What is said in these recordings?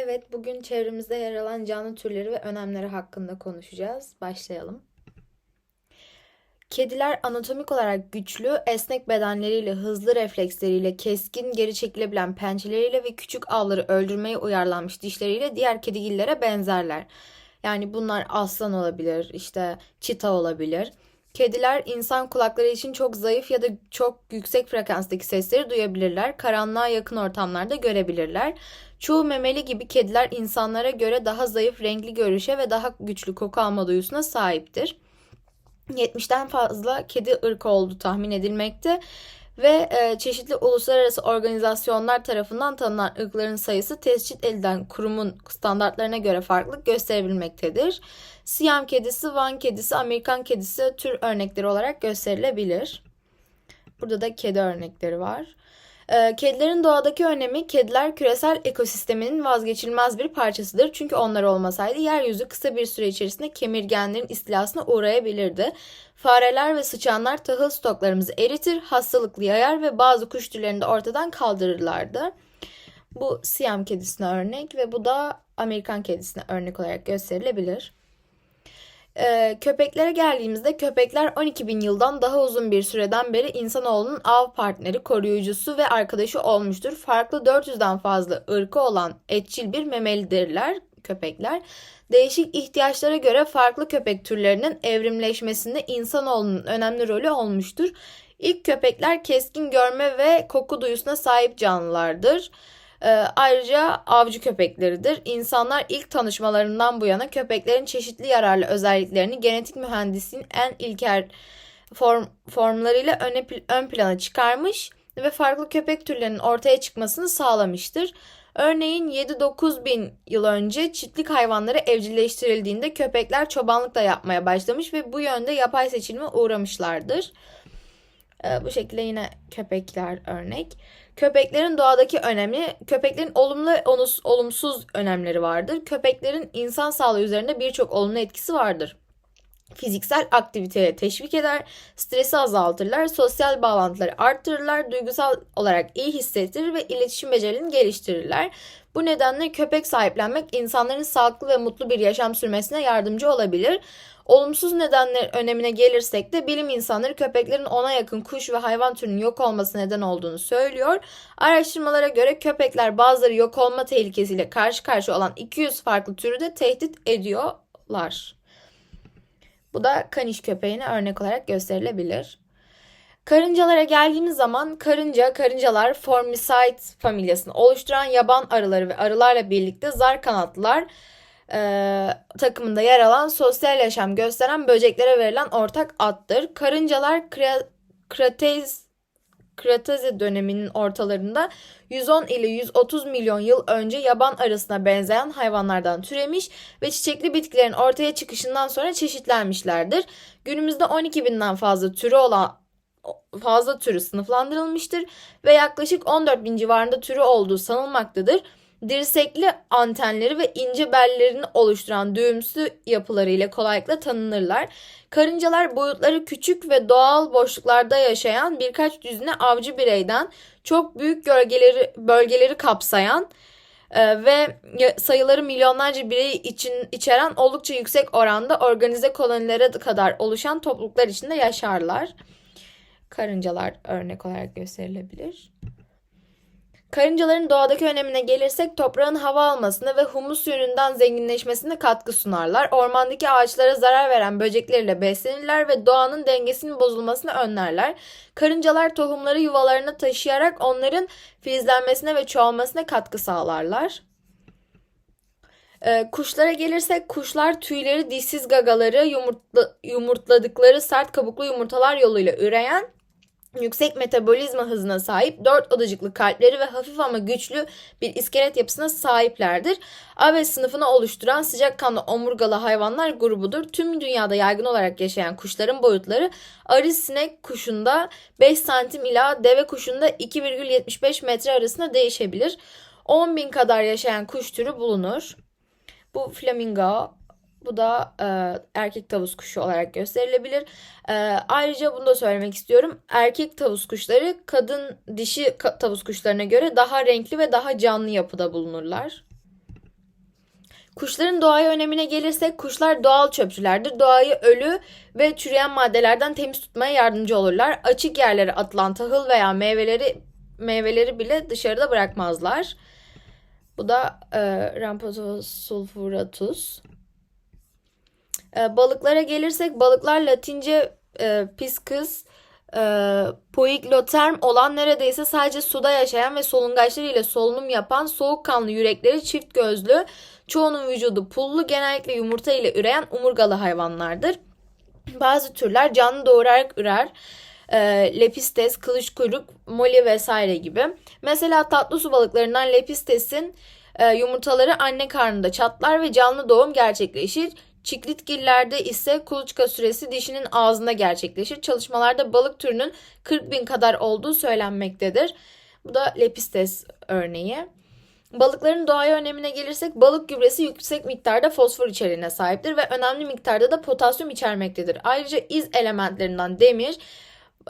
Evet, bugün çevremizde yer alan canlı türleri ve önemleri hakkında konuşacağız. Başlayalım. Kediler anatomik olarak güçlü, esnek bedenleriyle, hızlı refleksleriyle, keskin geri çekilebilen pençeleriyle ve küçük avları öldürmeye uyarlanmış dişleriyle diğer kedigillere benzerler. Yani bunlar aslan olabilir, işte çita olabilir. Kediler insan kulakları için çok zayıf ya da çok yüksek frekanstaki sesleri duyabilirler. Karanlığa yakın ortamlarda görebilirler. Çoğu memeli gibi kediler insanlara göre daha zayıf renkli görüşe ve daha güçlü koku alma duyusuna sahiptir. 70'ten fazla kedi ırkı olduğu tahmin edilmekte ve e, çeşitli uluslararası organizasyonlar tarafından tanınan ırkların sayısı tescil edilen kurumun standartlarına göre farklılık gösterebilmektedir. Siyam kedisi, Van kedisi, Amerikan kedisi tür örnekleri olarak gösterilebilir. Burada da kedi örnekleri var. Ee, Kedilerin doğadaki önemi, kediler küresel ekosisteminin vazgeçilmez bir parçasıdır. Çünkü onlar olmasaydı yeryüzü kısa bir süre içerisinde kemirgenlerin istilasına uğrayabilirdi. Fareler ve sıçanlar tahıl stoklarımızı eritir, hastalıklı yayar ve bazı kuş türlerini de ortadan kaldırırlardı. Bu Siyam kedisine örnek ve bu da Amerikan kedisine örnek olarak gösterilebilir. Ee, köpeklere geldiğimizde köpekler 12 bin yıldan daha uzun bir süreden beri insanoğlunun av partneri, koruyucusu ve arkadaşı olmuştur. Farklı 400'den fazla ırkı olan etçil bir memelidirler köpekler. Değişik ihtiyaçlara göre farklı köpek türlerinin evrimleşmesinde insanoğlunun önemli rolü olmuştur. İlk köpekler keskin görme ve koku duyusuna sahip canlılardır. Ee, ayrıca avcı köpekleridir. İnsanlar ilk tanışmalarından bu yana köpeklerin çeşitli yararlı özelliklerini genetik mühendisliğin en ilkel form, formlarıyla öne, ön plana çıkarmış ve farklı köpek türlerinin ortaya çıkmasını sağlamıştır. Örneğin 7-9 bin yıl önce çiftlik hayvanları evcilleştirildiğinde köpekler çobanlık da yapmaya başlamış ve bu yönde yapay seçilime uğramışlardır. Ee, bu şekilde yine köpekler örnek. Köpeklerin doğadaki önemi, köpeklerin olumlu olumsuz önemleri vardır. Köpeklerin insan sağlığı üzerinde birçok olumlu etkisi vardır. Fiziksel aktiviteye teşvik eder, stresi azaltırlar, sosyal bağlantıları arttırırlar, duygusal olarak iyi hissettirir ve iletişim becerilerini geliştirirler. Bu nedenle köpek sahiplenmek insanların sağlıklı ve mutlu bir yaşam sürmesine yardımcı olabilir. Olumsuz nedenler önemine gelirsek de bilim insanları köpeklerin ona yakın kuş ve hayvan türünün yok olması neden olduğunu söylüyor. Araştırmalara göre köpekler bazıları yok olma tehlikesiyle karşı karşıya olan 200 farklı türü de tehdit ediyorlar. Bu da kaniş köpeğine örnek olarak gösterilebilir. Karıncalara geldiğimiz zaman karınca, karıncalar Formicide familyasını oluşturan yaban arıları ve arılarla birlikte zar kanatlılar e, takımında yer alan sosyal yaşam gösteren böceklere verilen ortak addır. Karıncalar Kretez Kretase döneminin ortalarında 110 ile 130 milyon yıl önce yaban arısına benzeyen hayvanlardan türemiş ve çiçekli bitkilerin ortaya çıkışından sonra çeşitlenmişlerdir. Günümüzde 12 binden fazla türü olan fazla türü sınıflandırılmıştır ve yaklaşık 14 bin civarında türü olduğu sanılmaktadır dirsekli antenleri ve ince bellerini oluşturan düğümsü yapılarıyla kolaylıkla tanınırlar. Karıncalar boyutları küçük ve doğal boşluklarda yaşayan birkaç düzine avcı bireyden çok büyük gölgeleri, bölgeleri kapsayan e, ve sayıları milyonlarca birey için içeren oldukça yüksek oranda organize kolonilere kadar oluşan topluluklar içinde yaşarlar. Karıncalar örnek olarak gösterilebilir. Karıncaların doğadaki önemine gelirsek toprağın hava almasına ve humus yönünden zenginleşmesine katkı sunarlar. Ormandaki ağaçlara zarar veren böceklerle beslenirler ve doğanın dengesinin bozulmasını önlerler. Karıncalar tohumları yuvalarına taşıyarak onların filizlenmesine ve çoğalmasına katkı sağlarlar. Ee, kuşlara gelirsek kuşlar tüyleri dişsiz gagaları yumurtla, yumurtladıkları sert kabuklu yumurtalar yoluyla üreyen yüksek metabolizma hızına sahip dört odacıklı kalpleri ve hafif ama güçlü bir iskelet yapısına sahiplerdir. Aves sınıfını oluşturan sıcakkanlı omurgalı hayvanlar grubudur. Tüm dünyada yaygın olarak yaşayan kuşların boyutları arı sinek kuşunda 5 santim ila deve kuşunda 2,75 metre arasında değişebilir. 10 bin kadar yaşayan kuş türü bulunur. Bu flamingo, bu da e, erkek tavus kuşu olarak gösterilebilir. E, ayrıca bunu da söylemek istiyorum. Erkek tavus kuşları kadın dişi tavus kuşlarına göre daha renkli ve daha canlı yapıda bulunurlar. Kuşların doğaya önemine gelirsek kuşlar doğal çöpçülerdir. Doğayı ölü ve çürüyen maddelerden temiz tutmaya yardımcı olurlar. Açık yerlere atılan tahıl veya meyveleri meyveleri bile dışarıda bırakmazlar. Bu da e, Ramposus sulfuratus. E, balıklara gelirsek balıklar Latince e, piscis e, poikilotherm olan neredeyse sadece suda yaşayan ve solungaçları ile solunum yapan soğukkanlı yürekleri çift gözlü çoğunun vücudu pullu genellikle yumurta ile üreyen omurgalı hayvanlardır. Bazı türler canlı doğurarak ürer. E, lepistes, kılıç kuyruk, moli vesaire gibi. Mesela tatlı su balıklarından lepistesin e, yumurtaları anne karnında çatlar ve canlı doğum gerçekleşir. Çiklitgillerde ise kuluçka süresi dişinin ağzında gerçekleşir. Çalışmalarda balık türünün 40 bin kadar olduğu söylenmektedir. Bu da lepistes örneği. Balıkların doğaya önemine gelirsek balık gübresi yüksek miktarda fosfor içeriğine sahiptir ve önemli miktarda da potasyum içermektedir. Ayrıca iz elementlerinden demir,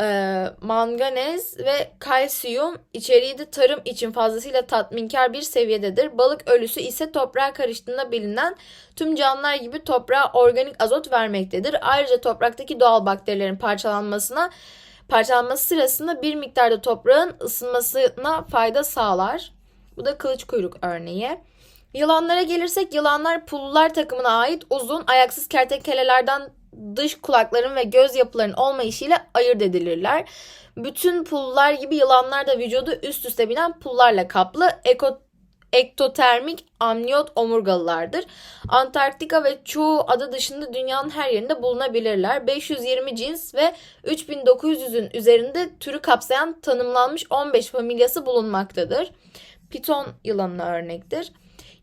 e, manganez ve kalsiyum içeriği de tarım için fazlasıyla tatminkar bir seviyededir. Balık ölüsü ise toprağa karıştığında bilinen tüm canlılar gibi toprağa organik azot vermektedir. Ayrıca topraktaki doğal bakterilerin parçalanmasına parçalanması sırasında bir miktarda toprağın ısınmasına fayda sağlar. Bu da kılıç kuyruk örneği. Yılanlara gelirsek yılanlar pullular takımına ait uzun ayaksız kertenkelelerden dış kulakların ve göz yapılarının olmayışıyla ayırt edilirler. Bütün pullar gibi yılanlar da vücudu üst üste binen pullarla kaplı eko, ektotermik amniyot omurgalılardır. Antarktika ve çoğu adı dışında dünyanın her yerinde bulunabilirler. 520 cins ve 3900'ün üzerinde türü kapsayan tanımlanmış 15 familyası bulunmaktadır. Piton yılanına örnektir.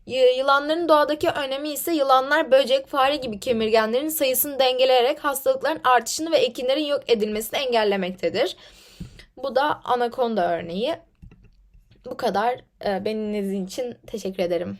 Yılanların doğadaki önemi ise yılanlar böcek, fare gibi kemirgenlerin sayısını dengeleyerek hastalıkların artışını ve ekinlerin yok edilmesini engellemektedir. Bu da anakonda örneği. Bu kadar. Beni dinlediğiniz için teşekkür ederim.